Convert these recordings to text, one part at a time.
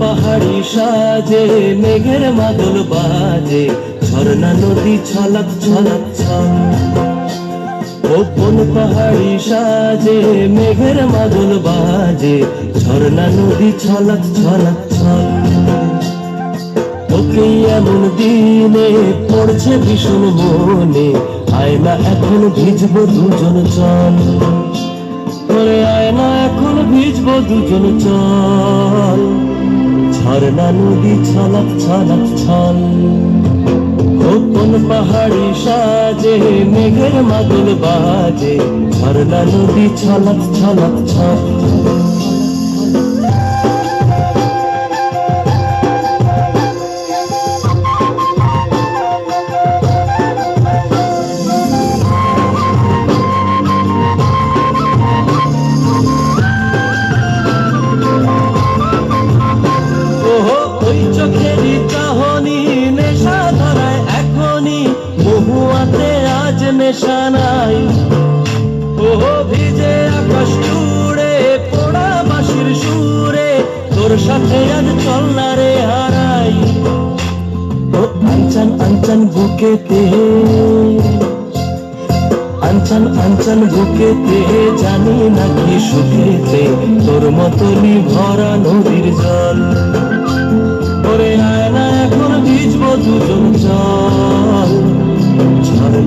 পাহাড়ি সাজে, মেঘের মাদল বাজে, ঝর্ণা, নদী ছলক ছলক ছল ওপন পাহাড়ি সাজে, মেঘের মাদল বাজে, ঝর্ণা, নদী ছলক ছলক ছল ওকে এমন দিনে পড়ছে ভীষণ মনে, আয়না এখন ভিজবো দুজন চল ভিজবো দুজন চল। ঝর্ণা, নদী ছলক ছলক ছল কোন পাহাড়ি সাজে, মেঘের মাদুল বাজে। ঝর্ণা, নদী ছলক ছলক ছল ওই চোখেরই চাহনি নেশা ধরায় এখনই মহুয়াতে আজ নেশা নাই। ওহো, ভিজে আকাশ জুড়ে, পোড়া বাঁশির সুরে, তোর সাথে আজ চল না রে হারাই। ও আঞ্চন আঞ্চন বুকেতে আঞ্চন আঞ্চন বুকেতে জানি নাকি সুখেতে, তোর মতনই ভরা নদীর জল।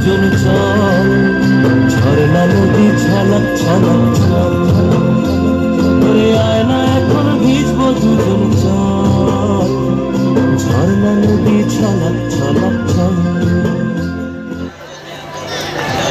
দুজন চল ঝর্ণা নদী ছলক ছলক ছল ওরে আয়না এখন ভিজব দুজন চল ঝর্ণা নদী ছলক